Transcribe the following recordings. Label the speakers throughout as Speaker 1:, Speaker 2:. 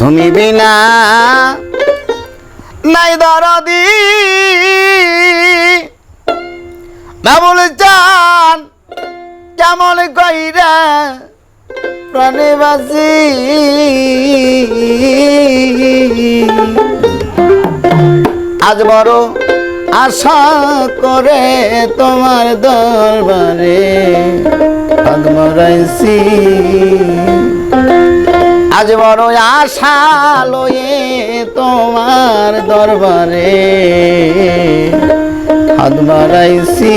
Speaker 1: তুমি বিনা নাই দরদি। বাবুল চান, কেমন কইরা প্রাণে বাসি আজ বড় আশা করে তোমার দরবারে পদ্মরাইছি আজ বড় আশা লয়ে তোমার দরবারে হাত বাড়াইছি।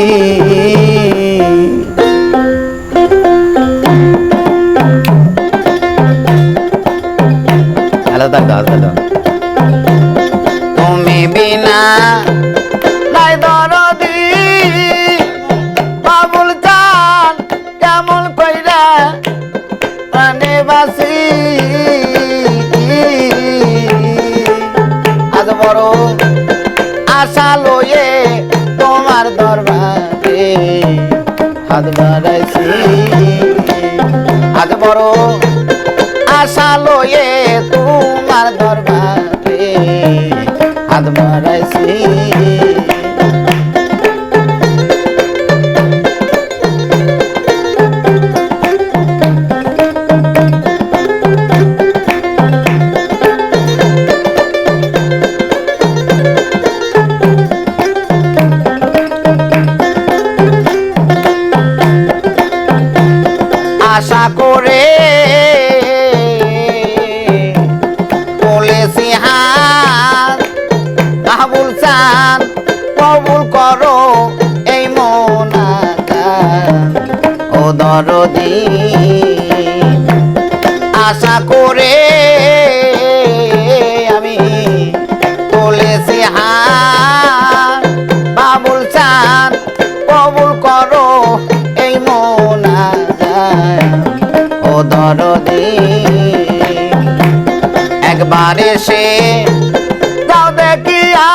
Speaker 1: আশা লয়ে তোমার দরবারে হাত বাড়াইছি। আজ বড় আশা লয়ে তোমার দরবারে হাত বাড়াইছি। করে বলেছি, হাত কাবুল চান, কবুল করো এই মনাকান ও দরদি, আশা করে আমি বলেছি, হাত বাবুল চান, কবুল করো এই মোনা দরদি। একবার এসে যাও দেখিয়া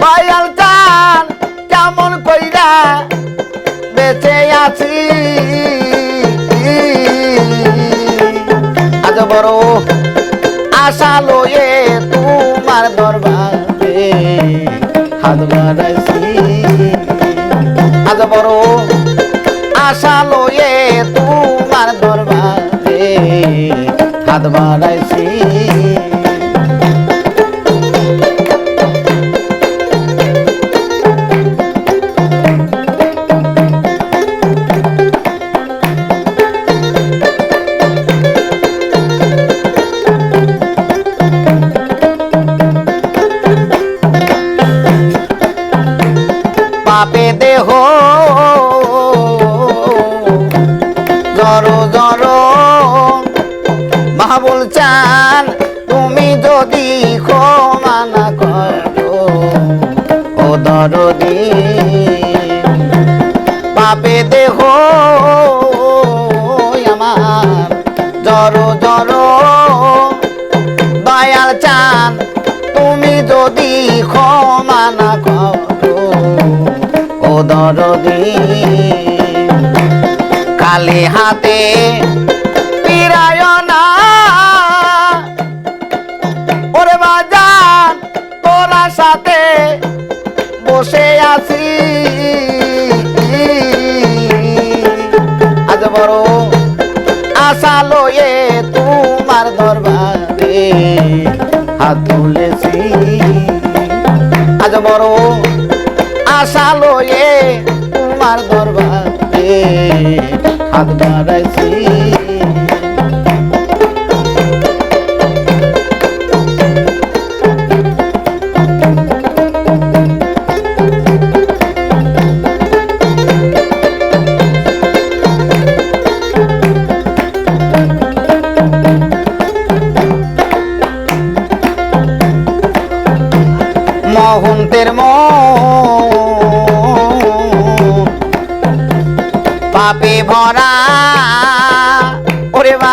Speaker 1: পায়াল চান কেমন কইরা বেঁচে আছি। আজ বড় আশা লয়ে তোমার দরবারে হাত আজ বড় আশা লয়ে হাত বাড়াইছি। জড়ো বাবুল চান, তুমি যদি ক্ষমা না করো, ও দরদি, পাপে দেহ আমার জড়ো জড়ো। দয়াল চান, তুমি যদি ক্ষমা না করো, ও দরদি। কালে হাতে পিরায় না। ওরে বাজান, তোরা সাথে বসে আছি। আজ বড় আশা লয়ে তোমার দরবারে হাত তুলেছি। আজ বড় আশা লয়ে তোমার দরবারে হাত বাড়াইছি।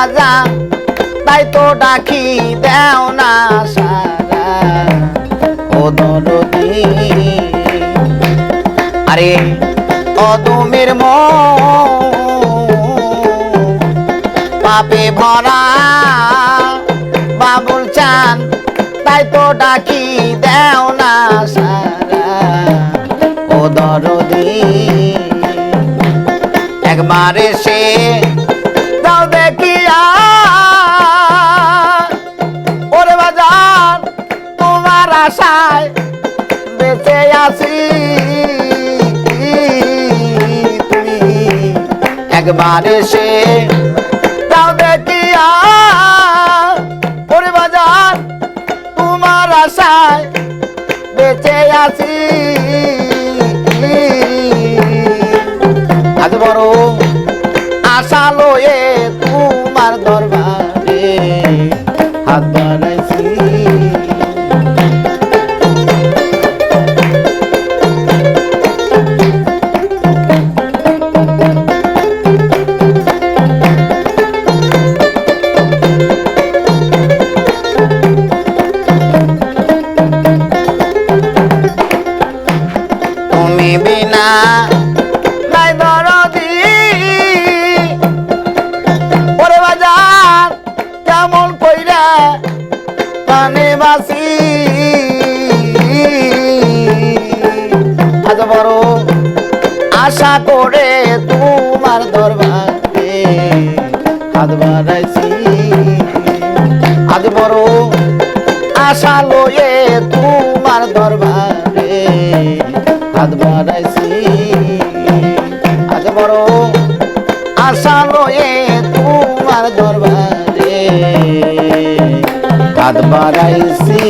Speaker 1: ওরে বাজা তাই তো ডাকি দেও না সারা ও আরে অদমের মন পাপে ভরা বাবুল চান, তাই তো ডাকি দেও না সারা ও দরদি, একবার এসে একবার এসে দাও দেখিয়া বাজার তোমার আশায় বেঁচে আছি। আজ বড় আশা লয়ে তোমার দরবারে হাত বাড়াইছি আশা করে তোমার দরবারে হাত বাড়াইছি। আজ বড় আশা লয়ে তোমার দরবারে হাত বাড়াইছি। আজ বড় আশা লয়ে তোমার দরবারে হাত বাড়াইছি।